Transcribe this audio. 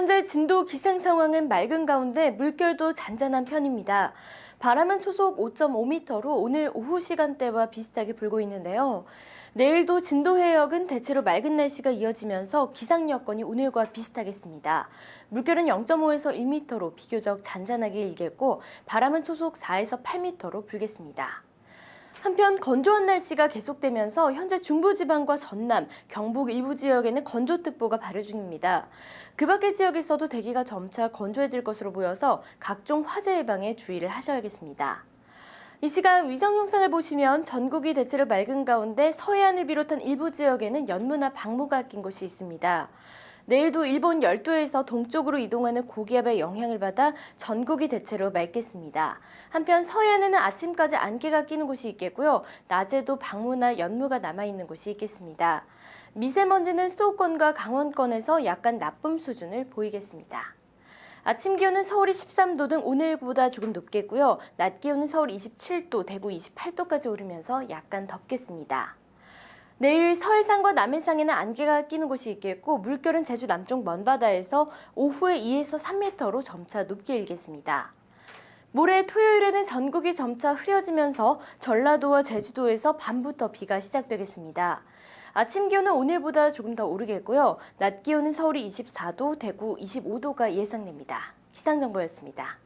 현재 진도 기상 상황은 맑은 가운데 물결도 잔잔한 편입니다. 바람은 초속 5.5m로 오늘 오후 시간대와 비슷하게 불고 있는데요. 내일도 진도 해역은 대체로 맑은 날씨가 이어지면서 기상 여건이 오늘과 비슷하겠습니다. 물결은 0.5에서 1m로 비교적 잔잔하게 일겠고 바람은 초속 4에서 8m로 불겠습니다. 한편 건조한 날씨가 계속되면서 현재 중부지방과 전남, 경북 일부 지역에는 건조특보가 발효 중입니다. 그 밖의 지역에서도 대기가 점차 건조해질 것으로 보여서 각종 화재 예방에 주의를 하셔야겠습니다. 이 시간 위성 영상을 보시면 전국이 대체로 맑은 가운데 서해안을 비롯한 일부 지역에는 연무나 방무가 낀 곳이 있습니다. 내일도 일본 열도에서 동쪽으로 이동하는 고기압의 영향을 받아 전국이 대체로 맑겠습니다. 한편 서해안에는 아침까지 안개가 끼는 곳이 있겠고요. 낮에도 방무나 연무가 남아있는 곳이 있겠습니다. 미세먼지는 수도권과 강원권에서 약간 나쁨 수준을 보이겠습니다. 아침 기온은 서울이 13도 등 오늘보다 조금 높겠고요. 낮 기온은 서울 27도, 대구 28도까지 오르면서 약간 덥겠습니다. 내일 서해상과 남해상에는 안개가 끼는 곳이 있겠고 물결은 제주 남쪽 먼바다에서 오후에 2에서 3m로 점차 높게 일겠습니다. 모레 토요일에는 전국이 점차 흐려지면서 전라도와 제주도에서 밤부터 비가 시작되겠습니다. 아침 기온은 오늘보다 조금 더 오르겠고요. 낮 기온은 서울이 24도, 대구 25도가 예상됩니다. 기상정보였습니다.